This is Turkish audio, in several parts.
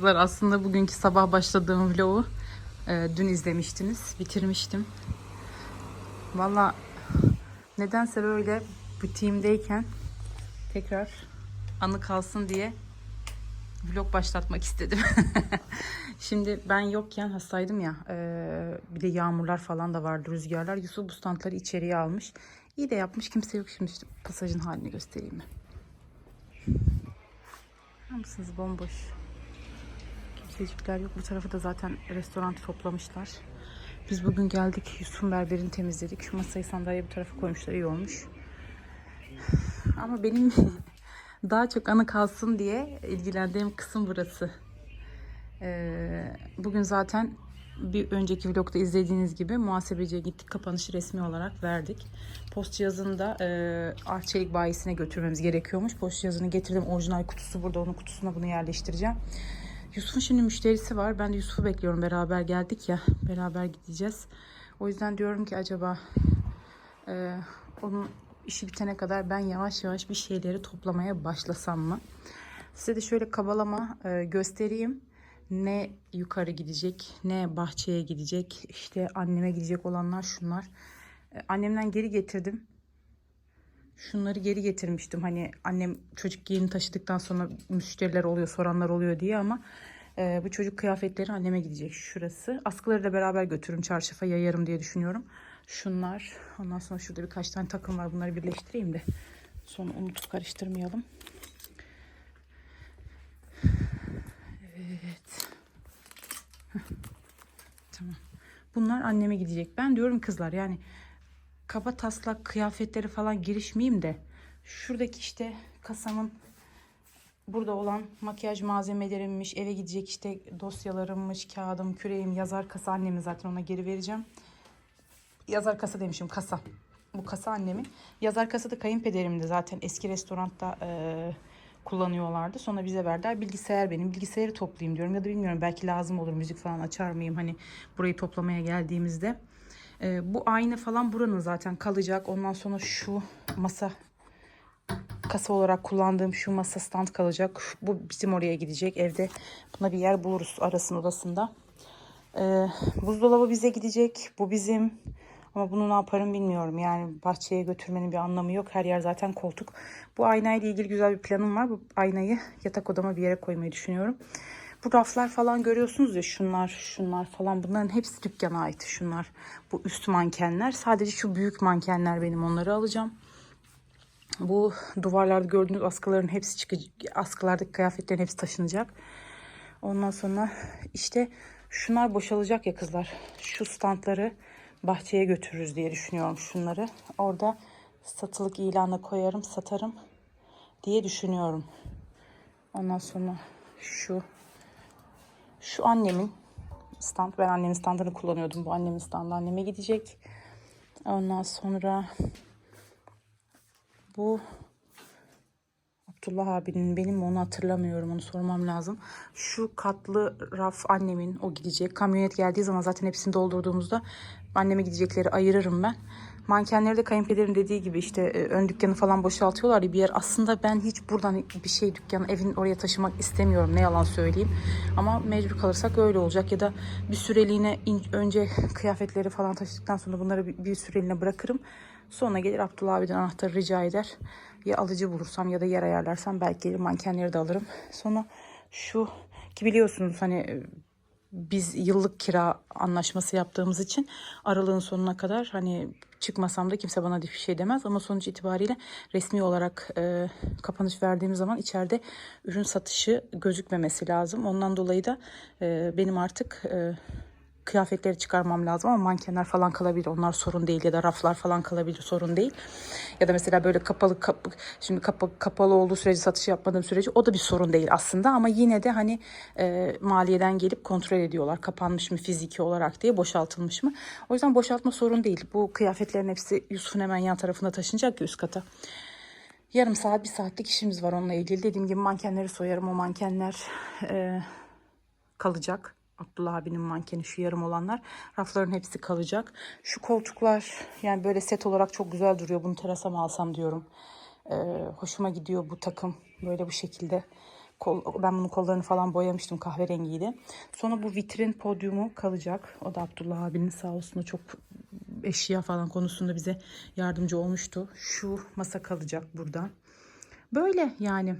Kızlar aslında bugünkü sabah başladığım vlogu e, dün izlemiştiniz. Bitirmiştim. Valla nedense böyle butiğimdeyken tekrar anı kalsın diye vlog başlatmak istedim. Şimdi ben yokken hastaydım ya. e, bir de yağmurlar falan da vardı, rüzgarlar. Yusuf bu standları içeriye almış. İyi de yapmış. Kimse yok şimdi. işte pasajın halini göstereyim mi? Görüyor musunuz? Bomboş. Kimsecikler yok. Bu tarafı da zaten restoran toplamışlar. Biz bugün geldik. Yusuf'un berberini temizledik. Masayı sandalye bu tarafa koymuşlar. iyi olmuş. Ama benim daha çok anı kalsın diye ilgilendiğim kısım burası. Ee, bugün zaten bir önceki vlogda izlediğiniz gibi muhasebeciye gittik. Kapanışı resmi olarak verdik. Post cihazını da e, Arçelik bayisine götürmemiz gerekiyormuş. Post cihazını getirdim. Orijinal kutusu burada. Onun kutusuna bunu yerleştireceğim. Yusuf'un şimdi müşterisi var. Ben de Yusuf'u bekliyorum. Beraber geldik ya. Beraber gideceğiz. O yüzden diyorum ki acaba e, onun işi bitene kadar ben yavaş yavaş bir şeyleri toplamaya başlasam mı? Size de şöyle kabalama e, göstereyim. Ne yukarı gidecek, ne bahçeye gidecek. İşte anneme gidecek olanlar şunlar. E, annemden geri getirdim. Şunları geri getirmiştim. Hani annem çocuk giyini taşıdıktan sonra müşteriler oluyor, soranlar oluyor diye ama e, bu çocuk kıyafetleri anneme gidecek şurası. Askıları da beraber götürürüm çarşafa yayarım diye düşünüyorum. Şunlar. Ondan sonra şurada birkaç tane takım var. Bunları birleştireyim de sonra unutup karıştırmayalım. Evet. Tamam. Bunlar anneme gidecek. Ben diyorum kızlar yani kaba taslak kıyafetleri falan girişmeyeyim de şuradaki işte kasamın burada olan makyaj malzemelerimmiş, eve gidecek işte dosyalarımmış, kağıdım, küreğim, yazar kasa annemin zaten ona geri vereceğim. Yazar kasa demişim kasa. Bu kasa annemin. Yazar kasa da kayınpederimdi zaten eski restoranda e, kullanıyorlardı. Sonra bize verdiler. Bilgisayar benim. Bilgisayarı toplayayım diyorum ya da bilmiyorum belki lazım olur müzik falan açar mıyım hani burayı toplamaya geldiğimizde. E, bu ayna falan buranın zaten kalacak. Ondan sonra şu masa kasa olarak kullandığım şu masa stand kalacak. Bu bizim oraya gidecek. Evde buna bir yer buluruz arasın odasında. Ee, buzdolabı bize gidecek. Bu bizim. Ama bunu ne yaparım bilmiyorum. Yani bahçeye götürmenin bir anlamı yok. Her yer zaten koltuk. Bu aynayla ilgili güzel bir planım var. Bu aynayı yatak odama bir yere koymayı düşünüyorum. Bu raflar falan görüyorsunuz ya şunlar şunlar falan bunların hepsi dükkana ait şunlar. Bu üst mankenler. Sadece şu büyük mankenler benim onları alacağım. Bu duvarlarda gördüğünüz askıların hepsi çıkacak. Askılardaki kıyafetlerin hepsi taşınacak. Ondan sonra işte şunlar boşalacak ya kızlar. Şu standları bahçeye götürürüz diye düşünüyorum şunları. Orada satılık ilana koyarım, satarım diye düşünüyorum. Ondan sonra şu şu annemin stand. Ben annemin standını kullanıyordum. Bu annemin standı anneme gidecek. Ondan sonra bu Abdullah abinin benim onu hatırlamıyorum onu sormam lazım. Şu katlı raf annemin o gidecek. Kamyonet geldiği zaman zaten hepsini doldurduğumuzda anneme gidecekleri ayırırım ben. Mankenleri de kayınpederin dediği gibi işte e, ön dükkanı falan boşaltıyorlar ya bir yer. Aslında ben hiç buradan bir şey dükkanı evin oraya taşımak istemiyorum ne yalan söyleyeyim. Ama mecbur kalırsak öyle olacak ya da bir süreliğine in- önce kıyafetleri falan taşıdıktan sonra bunları bir, bir süreliğine bırakırım. Sonra gelir Abdullah abiden anahtarı rica eder. Ya alıcı bulursam ya da yer ayarlarsam belki gelir mankenleri de alırım. Sonra şu ki biliyorsunuz hani e, biz yıllık kira anlaşması yaptığımız için aralığın sonuna kadar hani çıkmasam da kimse bana bir şey demez ama sonuç itibariyle resmi olarak e, kapanış verdiğimiz zaman içeride ürün satışı gözükmemesi lazım. Ondan dolayı da e, benim artık e, kıyafetleri çıkarmam lazım ama mankenler falan kalabilir. Onlar sorun değil ya da raflar falan kalabilir sorun değil. Ya da mesela böyle kapalı kapı şimdi kapa, kapalı olduğu sürece satış yapmadığım sürece o da bir sorun değil aslında ama yine de hani e, maliyeden gelip kontrol ediyorlar. Kapanmış mı fiziki olarak diye boşaltılmış mı? O yüzden boşaltma sorun değil. Bu kıyafetlerin hepsi Yusuf'un hemen yan tarafında taşınacak ya üst kata. Yarım saat, bir saatlik işimiz var onunla ilgili. Dediğim gibi mankenleri soyarım. O mankenler e, kalacak. Abdullah abinin mankeni şu yarım olanlar. Rafların hepsi kalacak. Şu koltuklar yani böyle set olarak çok güzel duruyor. Bunu terasa mı alsam diyorum. Ee, hoşuma gidiyor bu takım. Böyle bu şekilde. Kol, ben bunun kollarını falan boyamıştım kahverengiydi. Sonra bu vitrin podyumu kalacak. O da Abdullah abinin sağ olsun çok eşya falan konusunda bize yardımcı olmuştu. Şu masa kalacak burada. Böyle yani.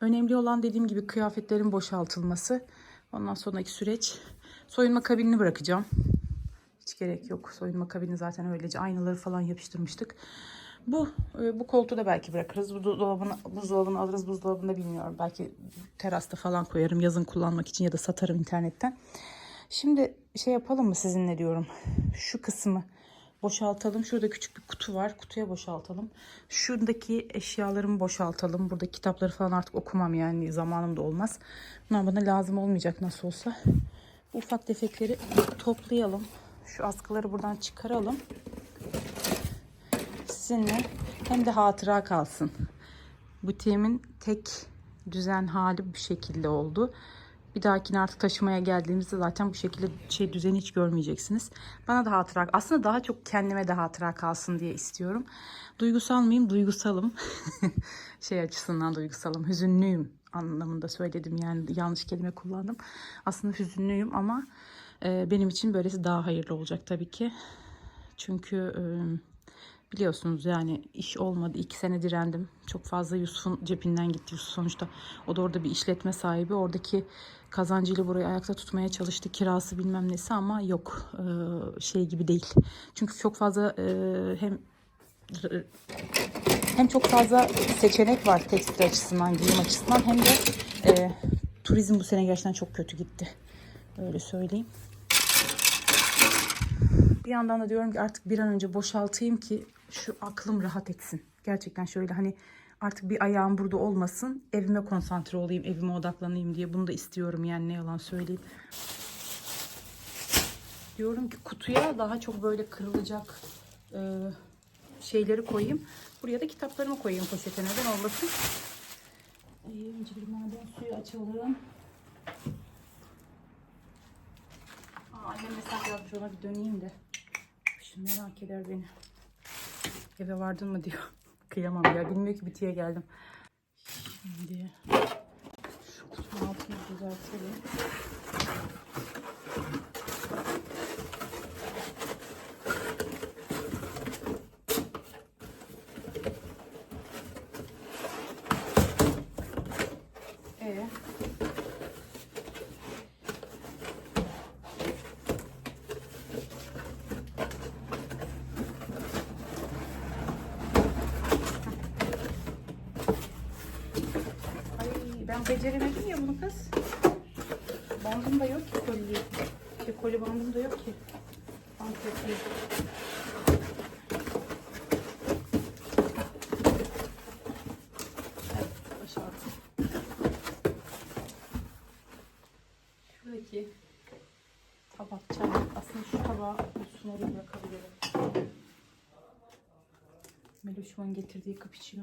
Önemli olan dediğim gibi kıyafetlerin boşaltılması. Ondan sonraki süreç soyunma kabinini bırakacağım. Hiç gerek yok. Soyunma kabini zaten öylece aynaları falan yapıştırmıştık. Bu e, bu koltuğu da belki bırakırız. Bu dolabını, buzdolabını alırız. Buzdolabını da bilmiyorum. Belki terasta falan koyarım yazın kullanmak için ya da satarım internetten. Şimdi şey yapalım mı sizinle diyorum. Şu kısmı boşaltalım. Şurada küçük bir kutu var. Kutuya boşaltalım. Şuradaki eşyalarımı boşaltalım. Burada kitapları falan artık okumam yani zamanım da olmaz. Bunlar bana lazım olmayacak nasıl olsa. Bu ufak tefekleri toplayalım. Şu askıları buradan çıkaralım. Sizinle hem de hatıra kalsın. Butiğimin tek düzen hali bu şekilde oldu. Bir dahakine artık taşımaya geldiğimizde zaten bu şekilde şey düzeni hiç görmeyeceksiniz. Bana da hatıra aslında daha çok kendime de hatıra kalsın diye istiyorum. Duygusal mıyım? Duygusalım. şey açısından duygusalım. Hüzünlüyüm anlamında söyledim yani yanlış kelime kullandım. Aslında hüzünlüyüm ama e, benim için böylesi daha hayırlı olacak tabii ki. Çünkü e, biliyorsunuz yani iş olmadı. iki sene direndim. Çok fazla Yusuf'un cebinden gitti. Yusuf sonuçta o da orada bir işletme sahibi. Oradaki kazancıyla burayı ayakta tutmaya çalıştı. Kirası bilmem nesi ama yok e, şey gibi değil. Çünkü çok fazla e, hem hem çok fazla seçenek var tekstil açısından, giyim açısından hem de e, turizm bu sene gerçekten çok kötü gitti. Öyle söyleyeyim. Bir yandan da diyorum ki artık bir an önce boşaltayım ki şu aklım rahat etsin. Gerçekten şöyle hani artık bir ayağım burada olmasın. Evime konsantre olayım, evime odaklanayım diye bunu da istiyorum yani ne yalan söyleyeyim. Diyorum ki kutuya daha çok böyle kırılacak e, şeyleri koyayım. Buraya da kitaplarımı koyayım poşete neden olmasın. Ee, önce bir maden suyu açalım. Aa, annem mesaj yazmış ona bir döneyim de. Şimdi merak eder beni. Eve vardın mı diyor. Kıyamam ya. Bilmiyor ki bitiye geldim. Şimdi şu kutunun altını düzeltelim. Ee, Ay ben beceremedim ya bunu kız. Bandım da yok ki koli. Şey, koli bandım da yok ki. Başardım. Şuradaki tabak. Aslında şu tabağı üstüne oraya bırakabilirim. Meloşumun getirdiği cappuccino.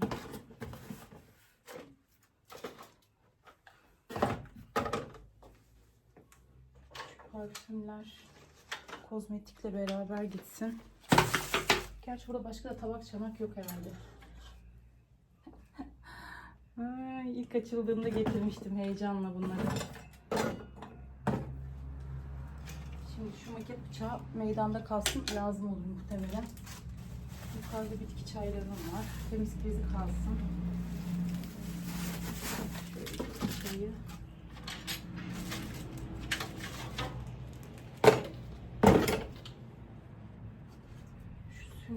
Şu parfümler kozmetikle beraber gitsin. Gerçi burada başka da tabak çanak yok herhalde. Ay, ilk açıldığında getirmiştim heyecanla bunları. Şimdi şu maket bıçağı meydanda kalsın lazım olur muhtemelen. Yukarıda bitki çaylarım var. Temiz bezi kalsın. Şöyle bitki.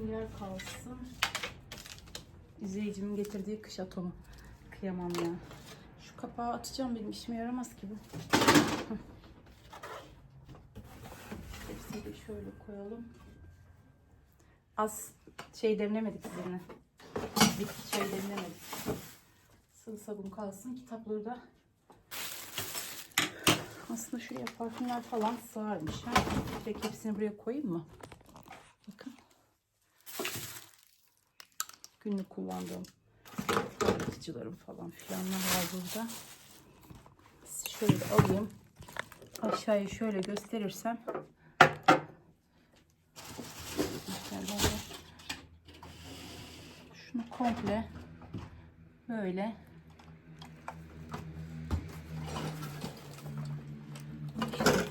Sünger kalsın. İzleyicimin getirdiği kış atomu. Kıyamam ya. Şu kapağı atacağım benim işime yaramaz ki bu. Hepsini de şöyle koyalım. Az şey demlemedik sizinle. Bitki çayı demlemedik. Sıvı sabun kalsın. Kitapları da aslında şuraya parfümler falan sığarmış. Ha? Direkt hepsini buraya koyayım mı? günlük kullandığım yıkıcılarım falan filanlar var burada. Şöyle alayım. Aşağıya şöyle gösterirsem şunu komple böyle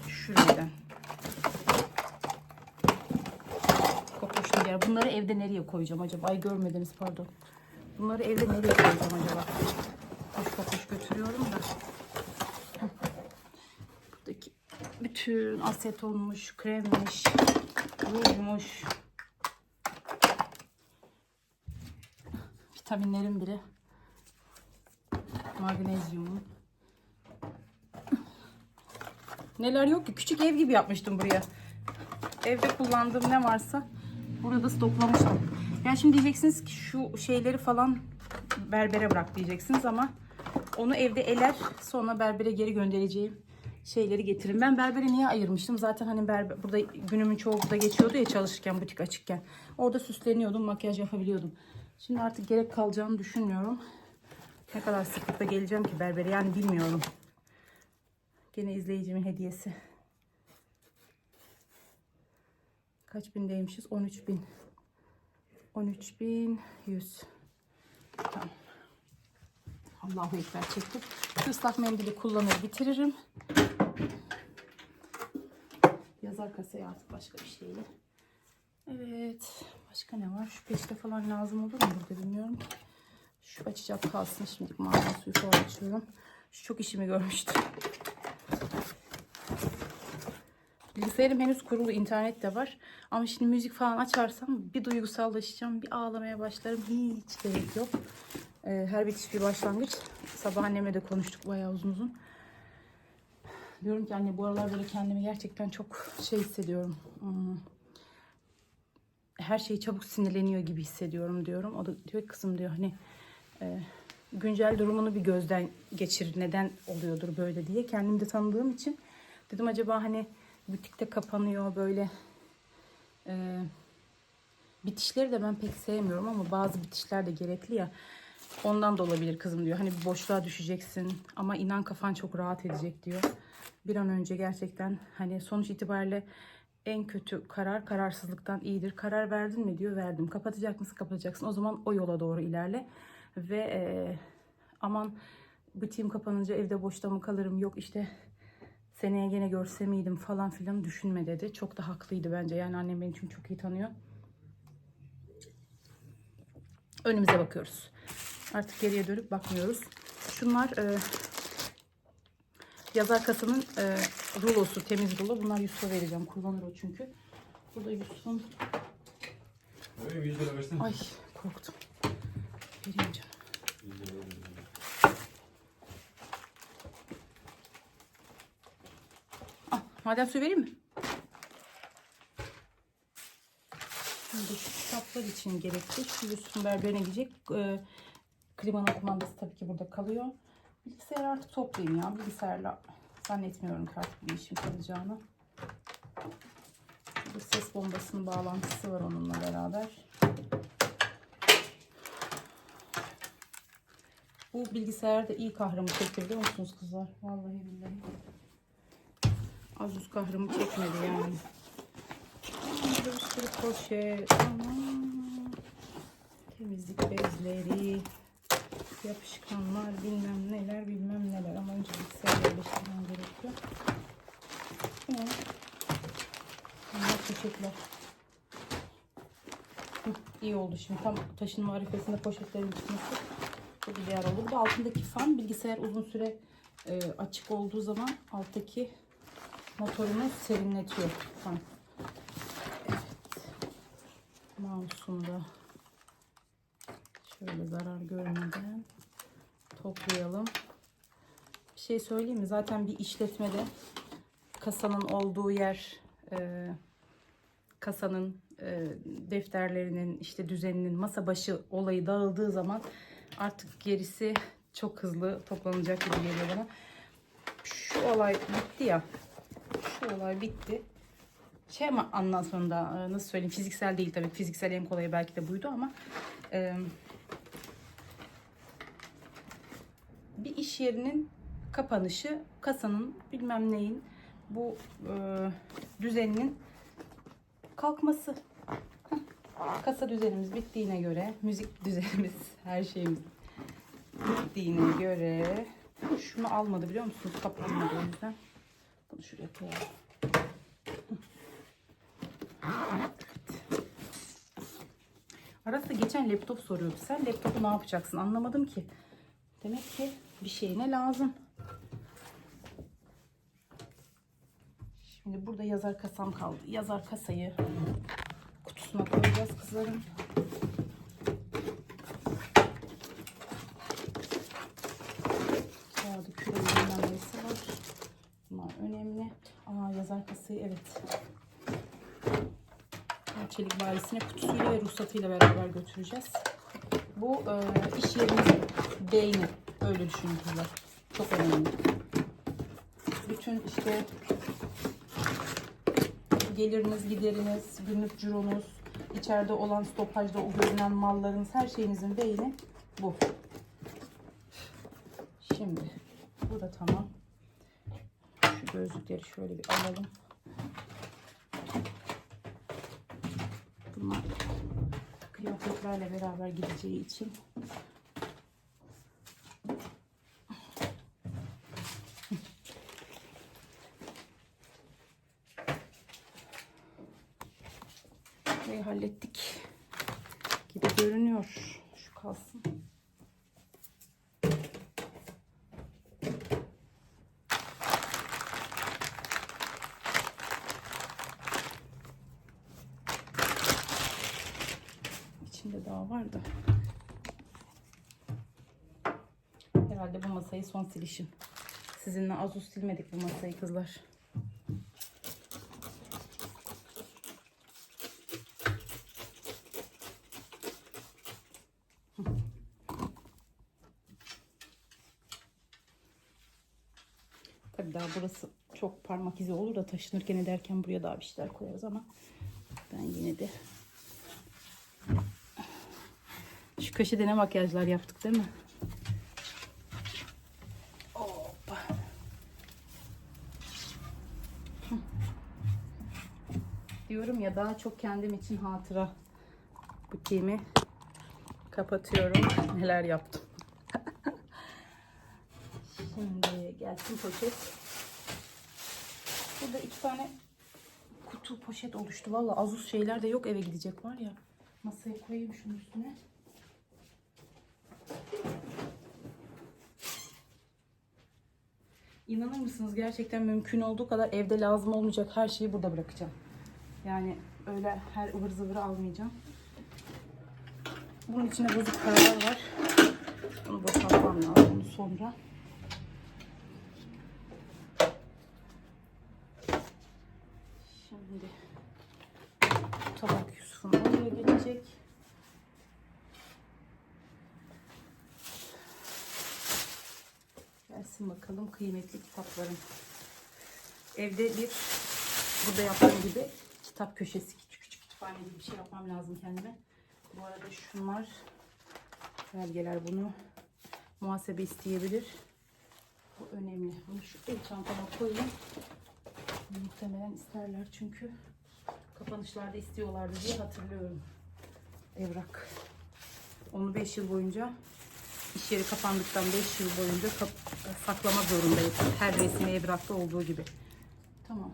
şuradan Bunları evde nereye koyacağım acaba? Ay görmediniz pardon. Bunları evde nereye koyacağım acaba? Koş kokoş götürüyorum da. Buradaki bütün asetonmuş, kremmiş, rujmuş. Vitaminlerin biri. Magnezyum. Neler yok ki? Küçük ev gibi yapmıştım buraya. Evde kullandığım ne varsa burada stoklamıştım. Yani şimdi diyeceksiniz ki şu şeyleri falan berbere bırak diyeceksiniz ama onu evde eler sonra berbere geri göndereceğim şeyleri getirin. Ben berbere niye ayırmıştım? Zaten hani berber, burada günümün çoğu burada geçiyordu ya çalışırken, butik açıkken. Orada süsleniyordum, makyaj yapabiliyordum. Şimdi artık gerek kalacağını düşünmüyorum. Ne kadar sıklıkla geleceğim ki berbere yani bilmiyorum. Gene izleyicimin hediyesi. Kaç bindeymişiz? 13 bin. 13 bin 100. Tamam. Allahu Ekber çektim. Şu ıslak mendili kullanır bitiririm. Yazar kasaya artık başka bir şeyle. Evet. Başka ne var? Şu peçete falan lazım olur mu burada bilmiyorum. Şu açacak kalsın. Şimdi maden suyu falan açıyorum. Şu çok işimi görmüştü. Bilgisayarım henüz kurulu, internet de var. Ama şimdi müzik falan açarsam bir duygusallaşacağım, bir ağlamaya başlarım. Hiç gerek yok. Ee, her bitiş bir başlangıç. Sabah annemle de konuştuk bayağı uzun uzun. Diyorum ki anne bu aralar böyle kendimi gerçekten çok şey hissediyorum. Hmm. Her şey çabuk sinirleniyor gibi hissediyorum diyorum. O da diyor kızım diyor hani e, güncel durumunu bir gözden geçir. Neden oluyordur böyle diye. Kendimi de tanıdığım için dedim acaba hani butikte kapanıyor böyle e, bitişleri de ben pek sevmiyorum ama bazı bitişler de gerekli ya. Ondan da olabilir kızım diyor. Hani boşluğa düşeceksin ama inan kafan çok rahat edecek diyor. Bir an önce gerçekten hani sonuç itibariyle en kötü karar kararsızlıktan iyidir. Karar verdin mi diyor verdim. Kapatacak mısın kapatacaksın. O zaman o yola doğru ilerle. Ve e, aman butiğim kapanınca evde boşta mı kalırım yok işte seneye gene görse miydim falan filan düşünme dedi. Çok da haklıydı bence. Yani annem beni çünkü çok iyi tanıyor. Önümüze bakıyoruz. Artık geriye dönüp bakmıyoruz. Şunlar e, yazar kasanın e, rulosu, temiz rulo. Bunlar Yusuf'a vereceğim. Kullanır o çünkü. Burada Yusuf'un... Öyle 100 lira versene. Ay korktum. Vereyim canım. 100 lira versene. Maden suyu vereyim mi? Şimdi kitaplar için gerekli. Şu Yusuf'un berberine gidecek. Ee, klimanın kumandası tabii ki burada kalıyor. Bilgisayarı artık toplayayım ya. Bilgisayarla zannetmiyorum ki artık bir işim kalacağını. Şurada ses bombasının bağlantısı var onunla beraber. Bu bilgisayarda iyi kahrımı çekti biliyor musunuz kızlar? Vallahi billahi. Azus kahrımı çekmedi yani. Bir sürü poşet. Aman. Temizlik bezleri. Yapışkanlar bilmem neler bilmem neler. Ama önce bilgisayar yerleştirmem gerekiyor. Bunlar poşetler. İyi oldu şimdi. Tam taşınma arifesinde poşetlerin çıkması çok ideal olur. Bu altındaki fan bilgisayar uzun süre e, açık olduğu zaman alttaki motorunu serinletiyor fan. Evet. Mouse'unu da şöyle zarar görmeden toplayalım. Bir şey söyleyeyim mi? Zaten bir işletmede kasanın olduğu yer e, kasanın e, defterlerinin işte düzeninin masa başı olayı dağıldığı zaman artık gerisi çok hızlı toplanacak gibi geliyor bana. Şu olay bitti ya. Olay bitti. Şey ama sonra e, nasıl söyleyeyim fiziksel değil tabii. Fiziksel en kolayı belki de buydu ama e, bir iş yerinin kapanışı, kasanın bilmem neyin bu e, düzeninin kalkması. Kasa düzenimiz bittiğine göre, müzik düzenimiz, her şeyimiz bittiğine göre şunu almadı biliyor musunuz? Kapanmadı o yüzden. Bunu şuraya koyalım. Evet. Geçen laptop soruyordu. Sen laptopu ne yapacaksın? Anlamadım ki. Demek ki bir şeyine lazım. Şimdi burada yazar kasam kaldı. Yazar kasayı kutusuna koyacağız kızlarım. Kasayı evet. Çelik bayisine kutusuyla ve ruhsatıyla beraber götüreceğiz. Bu e, iş yerimizin beyni. Öyle düşünün kızlar. Çok önemli. Bütün işte geliriniz, gideriniz, günlük cironuz, içeride olan stopajda o görünen mallarınız, her şeyinizin beyni bu. Şimdi bu da tamam. Şu gözlükleri şöyle bir alalım. Bunlar kıyafetlerle beraber gideceği için Burayı hallettik gibi görünüyor. Şu kalsın. İçinde daha var da. Herhalde bu masayı son silişim. Sizinle az uz silmedik bu masayı kızlar. Tabii daha burası çok parmak izi olur da taşınırken ederken buraya daha bir şeyler koyarız ama ben yine de şu köşede ne makyajlar yaptık değil mi? Hoppa. Diyorum ya daha çok kendim için hatıra butiğimi kapatıyorum. Neler yaptım. Şimdi gelsin poşet. Burada iki tane kutu poşet oluştu. Valla azus şeyler de yok eve gidecek var ya. Masaya koyayım şunun üstüne. İnanır mısınız gerçekten mümkün olduğu kadar evde lazım olmayacak her şeyi burada bırakacağım. Yani öyle her ıvır zıvırı almayacağım. Bunun içinde bozuk paralar var. Bunu boşaltmam lazım sonra. Şimdi bu tabak Yusuf'un oraya gelecek. Gelsin bakalım kıymetli kitaplarım. Evde bir burada yaptığım gibi kitap köşesi küçük küçük kütüphane gibi bir şey yapmam lazım kendime. Bu arada şunlar belgeler bunu muhasebe isteyebilir. Bu önemli. Bunu şu el çantama koyayım. Muhtemelen isterler çünkü kapanışlarda istiyorlardı diye hatırlıyorum. Evrak. Onu 5 yıl boyunca iş yeri kapandıktan 5 yıl boyunca saklama zorundayız. Her resmi evrakta olduğu gibi. Tamam.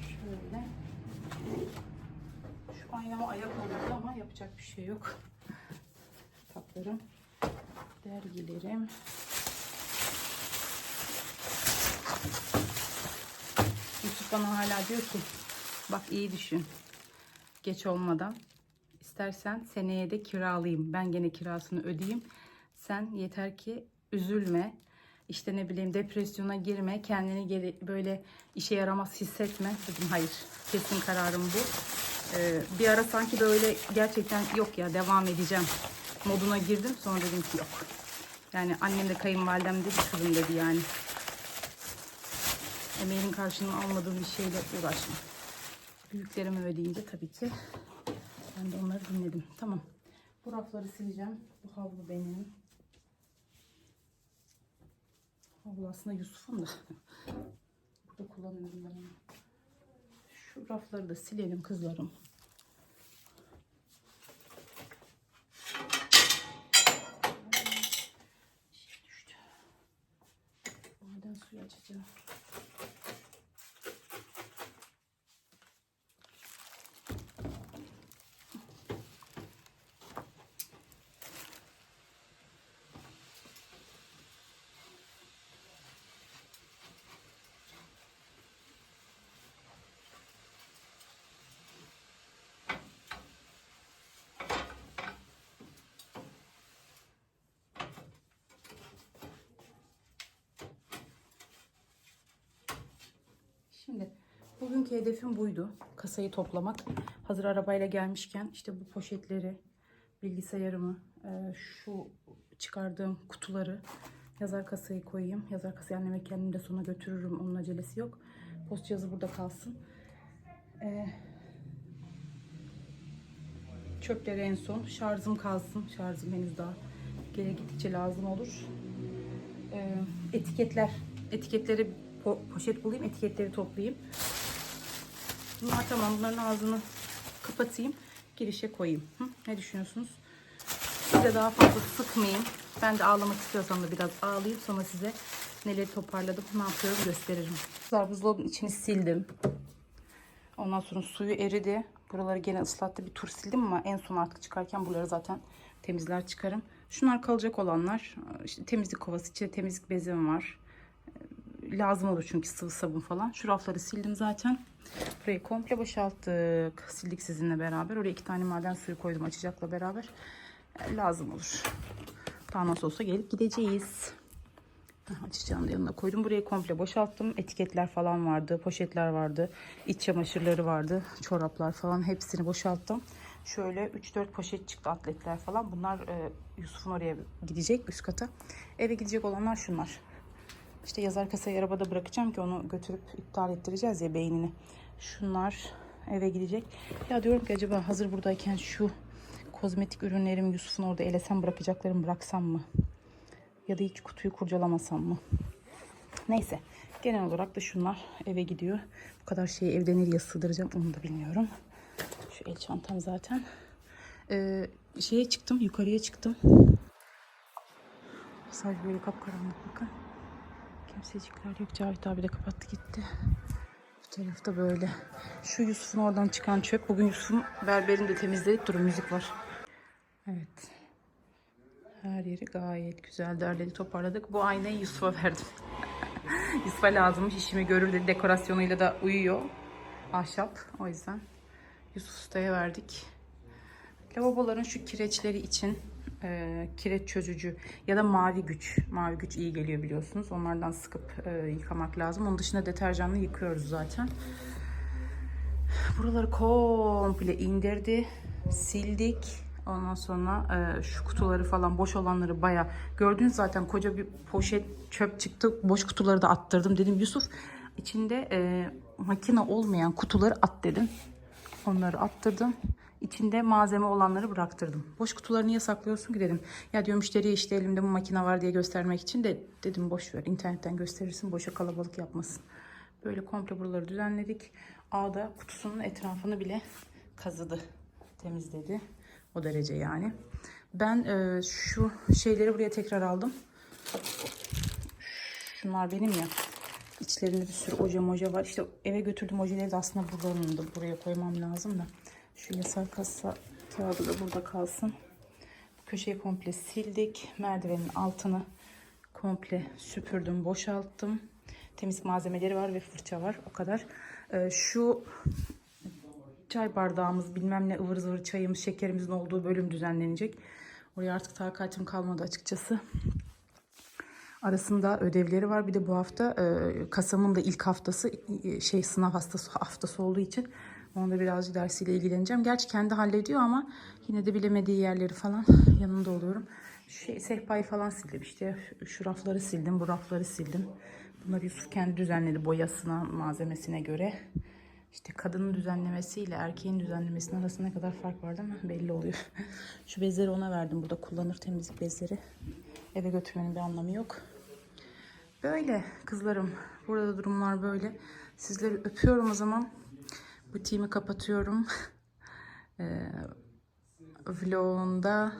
Şöyle. Şu aynama ayak olurdu ama yapacak bir şey yok. Kitaplarım, dergilerim. Yusuf bana hala diyor ki bak iyi düşün. Geç olmadan. İstersen seneye de kiralayayım. Ben gene kirasını ödeyeyim. Sen yeter ki üzülme. İşte ne bileyim depresyona girme. Kendini böyle işe yaramaz hissetme. Dedim hayır. Kesin kararım bu. Ee, bir ara sanki böyle gerçekten yok ya devam edeceğim moduna girdim. Sonra dedim ki yok. Yani annem de kayınvalidem dedi kızım dedi yani. Emeğin karşılığını almadığım bir şeyle uğraşma. Büyüklerimi ödeyince tabii ki ben de onları dinledim. Tamam. Bu rafları sileceğim. Bu havlu benim. Havlu aslında Yusuf'un da. Burada kullanıyorum ben. Şu rafları da silelim kızlarım. Şey düştü. Maden suyu açacağım. Bugünkü hedefim buydu. Kasayı toplamak. Hazır arabayla gelmişken işte bu poşetleri, bilgisayarımı, e, şu çıkardığım kutuları yazar kasayı koyayım. Yazar kasayı anneme kendim de sonra götürürüm. Onun acelesi yok. Post cihazı burada kalsın. E, çöpleri en son. Şarjım kalsın. Şarjım henüz daha gele gittikçe lazım olur. E, etiketler. Etiketleri po- poşet bulayım. Etiketleri toplayayım. Bunlar tamam. Bunların ağzını kapatayım. Girişe koyayım. Hı? Ne düşünüyorsunuz? Size daha fazla sıkmayayım. Ben de ağlamak istiyorsam da biraz ağlayayım. Sonra size neleri toparladım, ne yapıyorum gösteririm. Buzdolabının içini sildim. Ondan sonra suyu eridi. Buraları gene ıslattı. Bir tur sildim ama en son artık çıkarken buraları zaten temizler çıkarım. Şunlar kalacak olanlar. İşte temizlik kovası, içinde temizlik bezim var. Lazım olur çünkü sıvı sabun falan. Şu rafları sildim zaten. Burayı komple boşalttık. Sildik sizinle beraber. Oraya iki tane maden suyu koydum açacakla beraber. E, Lazım olur. Daha nasıl olsa gelip gideceğiz. Açacağını da yanına koydum. Burayı komple boşalttım. Etiketler falan vardı. Poşetler vardı. iç çamaşırları vardı. Çoraplar falan. Hepsini boşalttım. Şöyle 3-4 poşet çıktı atletler falan. Bunlar e, Yusuf'un oraya gidecek üst kata. Eve gidecek olanlar şunlar. İşte yazar kasayı arabada bırakacağım ki onu götürüp iptal ettireceğiz ya beynini. Şunlar eve gidecek. Ya diyorum ki acaba hazır buradayken şu kozmetik ürünlerimi Yusuf'un orada elesem bırakacaklarımı bıraksam mı? Ya da hiç kutuyu kurcalamasam mı? Neyse. Genel olarak da şunlar eve gidiyor. Bu kadar şeyi evde nereye sığdıracağım onu da bilmiyorum. Şu el çantam zaten. Ee, şeye çıktım. Yukarıya çıktım. Sadece böyle kapkaranlık bakın. Kimsecikler yok. Cavit abi de kapattı gitti. Bu tarafta böyle. Şu Yusuf'un oradan çıkan çöp. Bugün Yusuf'un berberini de temizledik. Durun müzik var. Evet. Her yeri gayet güzel derledi toparladık. Bu aynayı Yusuf'a verdim. Yusuf'a lazımmış işimi görür dedi. Dekorasyonuyla da uyuyor. Ahşap. O yüzden Yusuf Usta'ya verdik. Lavaboların şu kireçleri için e, kireç çözücü ya da mavi güç. Mavi güç iyi geliyor biliyorsunuz. Onlardan sıkıp e, yıkamak lazım. Onun dışında deterjanla yıkıyoruz zaten. Buraları komple indirdi. Sildik. Ondan sonra e, şu kutuları falan boş olanları baya gördünüz zaten koca bir poşet çöp çıktı. Boş kutuları da attırdım. Dedim Yusuf içinde e, makine olmayan kutuları at dedim. Onları attırdım. İçinde malzeme olanları bıraktırdım. Boş kutuları niye saklıyorsun ki dedim. Ya diyor müşteriye işte elimde bu makine var diye göstermek için de dedim boş ver. internetten gösterirsin boşa kalabalık yapmasın. Böyle komple buraları düzenledik. Ağda kutusunun etrafını bile kazıdı. Temizledi. O derece yani. Ben e, şu şeyleri buraya tekrar aldım. Şunlar benim ya. İçlerinde bir sürü oje moje var. İşte eve götürdüğüm ojeleri de aslında buralarını da buraya koymam lazım da. Şu yasal kasa kağıdı da burada kalsın. Bu köşeyi komple sildik. Merdivenin altını komple süpürdüm, boşalttım. Temizlik malzemeleri var ve fırça var. O kadar. Ee, şu çay bardağımız, bilmem ne ıvır zıvır çayımız, şekerimizin olduğu bölüm düzenlenecek. Oraya artık takatim kalmadı açıkçası. Arasında ödevleri var. Bir de bu hafta e, Kasım'ın da ilk haftası e, şey sınav haftası haftası olduğu için onda birazcık dersiyle ilgileneceğim. Gerçi kendi hallediyor ama yine de bilemediği yerleri falan yanında oluyorum. Şey, sehpayı falan sildim işte. Şu rafları sildim, bu rafları sildim. Bunları Yusuf kendi düzenledi boyasına, malzemesine göre. İşte kadının düzenlemesiyle erkeğin düzenlemesinin arasında ne kadar fark var değil mi? Belli oluyor. Şu bezleri ona verdim. Burada kullanır temizlik bezleri. Eve götürmenin bir anlamı yok. Böyle kızlarım. Burada durumlar böyle. Sizleri öpüyorum o zaman. Butiğimi kapatıyorum. Ee, vlogunda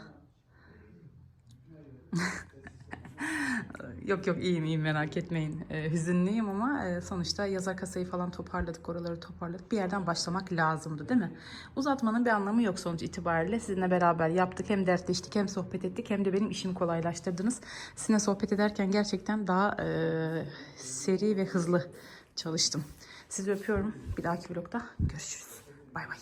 Yok yok iyiyim iyiyim merak etmeyin. Ee, hüzünlüyüm ama e, sonuçta yazar kasayı falan toparladık, oraları toparladık. Bir yerden başlamak lazımdı değil mi? Uzatmanın bir anlamı yok sonuç itibariyle. Sizinle beraber yaptık. Hem dertleştik hem sohbet ettik hem de benim işimi kolaylaştırdınız. Sizinle sohbet ederken gerçekten daha e, seri ve hızlı çalıştım. Sizi öpüyorum. Bir dahaki vlogda görüşürüz. Bay bay.